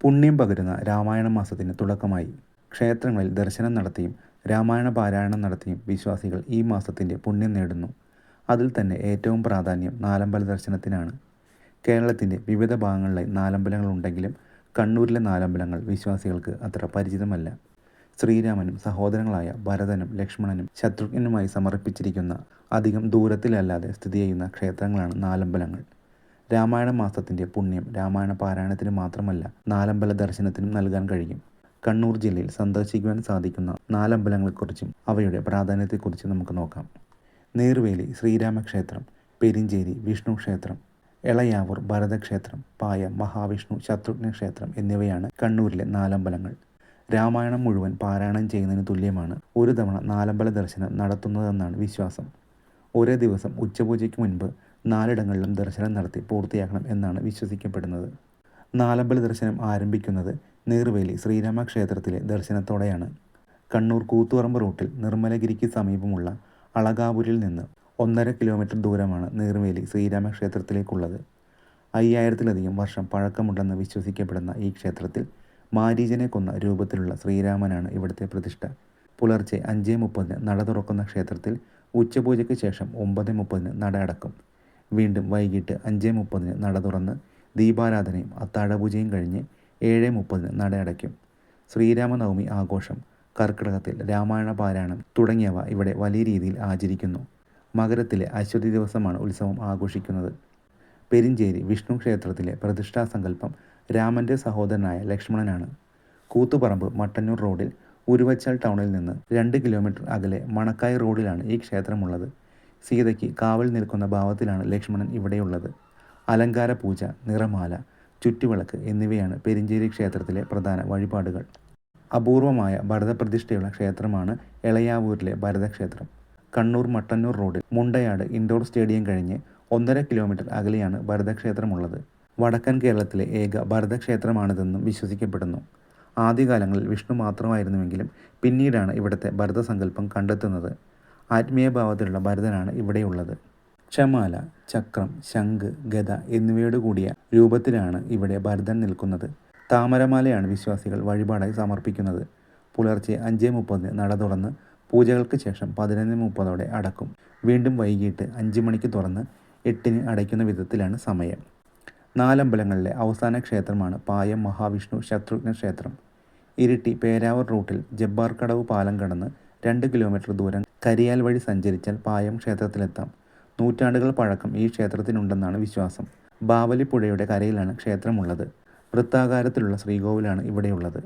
പുണ്യം പകരുന്ന രാമായണ മാസത്തിന് തുടക്കമായി. ക്ഷേത്രങ്ങളിൽ ദർശനം നടത്തിയും രാമായണ പാരായണം നടത്തിയും വിശ്വാസികൾ ഈ മാസത്തിന്റെ പുണ്യം നേടുന്നു. അതിൽ തന്നെ ഏറ്റവും പ്രാധാന്യം നാലമ്പല ദർശനത്തിനാണ്. കേരളത്തിന്റെ വിവിധ ഭാഗങ്ങളിലായി നാലമ്പലങ്ങൾ ഉണ്ടെങ്കിലും കണ്ണൂരിലെ നാലമ്പലങ്ങൾ വിശ്വാസികൾക്ക് അത്ര പരിചിതമല്ല. ശ്രീരാമനും സഹോദരങ്ങളായ ഭരതനും ലക്ഷ്മണനും ശത്രുഘ്നുമായി സമർപ്പിച്ചിരിക്കുന്ന അധികം ദൂരത്തിലല്ലാതെ സ്ഥിതി ചെയ്യുന്ന ക്ഷേത്രങ്ങളാണ് നാലമ്പലങ്ങൾ. രാമായണ മാസത്തിന്റെ പുണ്യം രാമായണ പാരായണത്തിന് മാത്രമല്ല നാലമ്പല ദർശനത്തിനും നൽകാൻ കഴിയും. കണ്ണൂർ ജില്ലയിൽ സന്ദർശിക്കുവാൻ സാധിക്കുന്ന നാലമ്പലങ്ങളെക്കുറിച്ചും അവയുടെ പ്രാധാന്യത്തെക്കുറിച്ചും നമുക്ക് നോക്കാം. നീർവേലി ശ്രീരാമക്ഷേത്രം പെരിഞ്ചേരി വിഷ്ണു ക്ഷേത്രം എളയാവൂർ ഭരതക്ഷേത്രം പായ മഹാവിഷ്ണു ശത്രുഘ്ന ക്ഷേത്രം എന്നിവയാണ് കണ്ണൂരിലെ നാലമ്പലങ്ങൾ. രാമായണം മുഴുവൻ പാരായണം ചെയ്യുന്നതിന് തുല്യമാണ് ഒരു തവണ നാലമ്പല ദർശനം നടത്തുന്നതെന്നാണ് വിശ്വാസം. ഒരേ ദിവസം ഉച്ചപൂജയ്ക്ക് മുൻപ് നാലിടങ്ങളിലും ദർശനം നടത്തി പൂർത്തിയാക്കണം എന്നാണ് വിശ്വസിക്കപ്പെടുന്നത്. നാലമ്പല ദർശനം ആരംഭിക്കുന്നത് നീർവേലി ശ്രീരാമ ക്ഷേത്രത്തിലെ ദർശനത്തോടെയാണ്. കണ്ണൂർ കൂത്തുപറമ്പ് റൂട്ടിൽ നിർമ്മലഗിരിക്ക് സമീപമുള്ള അളകാപുരിൽ നിന്ന് ഒന്നര കിലോമീറ്റർ ദൂരമാണ് നീർവേലി ശ്രീരാമ ക്ഷേത്രത്തിലേക്കുള്ളത്. അയ്യായിരത്തിലധികം വർഷം പഴക്കമുണ്ടെന്ന് വിശ്വസിക്കപ്പെടുന്ന ഈ ക്ഷേത്രത്തിൽ മാരീജനെ കൊന്ന രൂപത്തിലുള്ള ശ്രീരാമനാണ് ഇവിടുത്തെ പ്രതിഷ്ഠ. പുലർച്ചെ അഞ്ച് മുപ്പതിന് നട തുറക്കുന്ന ക്ഷേത്രത്തിൽ ഉച്ചപൂജയ്ക്ക് ശേഷം ഒമ്പത് മുപ്പതിന് നട അടക്കും വീണ്ടും വൈകിട്ട് അഞ്ച് മുപ്പതിന് നട തുറന്ന് ദീപാരാധനയും അത്താഴപൂജയും കഴിഞ്ഞ് ഏഴ് മുപ്പതിന് നട അടയ്ക്കും. ശ്രീരാമനവമി ആഘോഷം കർക്കിടകത്തിൽ രാമായണ പാരായണം തുടങ്ങിയവ ഇവിടെ വലിയ രീതിയിൽ ആചരിക്കുന്നു. മകരത്തിലെ അശ്വതി ദിവസമാണ് ഉത്സവം ആഘോഷിക്കുന്നത്. പെരിഞ്ചേരി വിഷ്ണു ക്ഷേത്രത്തിലെ പ്രതിഷ്ഠാ സങ്കല്പം രാമന്റെ സഹോദരനായ ലക്ഷ്മണനാണ്. കൂത്തുപറമ്പ് മട്ടന്നൂർ റോഡിൽ ഉരുവച്ചാൽ ടൗണിൽ നിന്ന് രണ്ട് കിലോമീറ്റർ അകലെ മണക്കായ് റോഡിലാണ് ഈ ക്ഷേത്രമുള്ളത്. സീതയ്ക്ക് കാവൽ നിൽക്കുന്ന ഭാവത്തിലാണ് ലക്ഷ്മണൻ ഇവിടെയുള്ളത്. അലങ്കാര പൂജ നിറമാല ചുറ്റുവിളക്ക് എന്നിവയാണ് പെരിഞ്ചേരി ക്ഷേത്രത്തിലെ പ്രധാന വഴിപാടുകൾ. അപൂർവമായ ഭരതപ്രതിഷ്ഠയുള്ള ക്ഷേത്രമാണ് എളയാവൂരിലെ ഭരതക്ഷേത്രം. കണ്ണൂർ മട്ടന്നൂർ റോഡിൽ മുണ്ടയാട് ഇൻഡോർ സ്റ്റേഡിയം കഴിഞ്ഞ് ഒന്നര കിലോമീറ്റർ അകലെയാണ് ഭരതക്ഷേത്രമുള്ളത്. വടക്കൻ കേരളത്തിലെ ഏക ഭരതക്ഷേത്രമാണിതെന്നും വിശ്വസിക്കപ്പെടുന്നു. ആദ്യകാലങ്ങളിൽ വിഷ്ണു മാത്രമായിരുന്നുവെങ്കിലും പിന്നീടാണ് ഇവിടുത്തെ ഭരതസങ്കല്പം കണ്ടെത്തുന്നത്. ആത്മീയഭാവത്തിലുള്ള ഭരതനാണ് ഇവിടെയുള്ളത്. ക്ഷമാല ചക്രം ശംഖ് ഗത എന്നിവയോട് കൂടിയ രൂപത്തിലാണ് ഇവിടെ ഭരതൻ നിൽക്കുന്നത്. താമരമാലയാണ് വിശ്വാസികൾ വഴിപാടായി സമർപ്പിക്കുന്നത്. പുലർച്ചെ അഞ്ച് മുപ്പതിന് നട തുറന്ന് പൂജകൾക്ക് ശേഷം പതിനൊന്ന് മുപ്പതോടെ അടക്കും. വീണ്ടും വൈകിട്ട് അഞ്ച് മണിക്ക് തുറന്ന് എട്ടിന് അടയ്ക്കുന്ന വിധത്തിലാണ് സമയം. നാലമ്പലങ്ങളിലെ അവസാന ക്ഷേത്രമാണ് പായം മഹാവിഷ്ണു ശത്രുഘ്ന ക്ഷേത്രം. ഇരിട്ടി പേരാവൂർ റൂട്ടിൽ ജബ്ബാർക്കടവ് പാലം കടന്ന് രണ്ട് കിലോമീറ്റർ ദൂരം കരിയാൽ വഴി സഞ്ചരിച്ചാൽ പായം ക്ഷേത്രത്തിലെത്താം. നൂറ്റാണ്ടുകൾ പഴക്കം ഈ ക്ഷേത്രത്തിനുണ്ടെന്നാണ് വിശ്വാസം. ബാവലിപ്പുഴയുടെ കരയിലാണ് ക്ഷേത്രമുള്ളത്. വൃത്താകാരത്തിലുള്ള ശ്രീകോവിലാണ് ഇവിടെയുള്ളത്.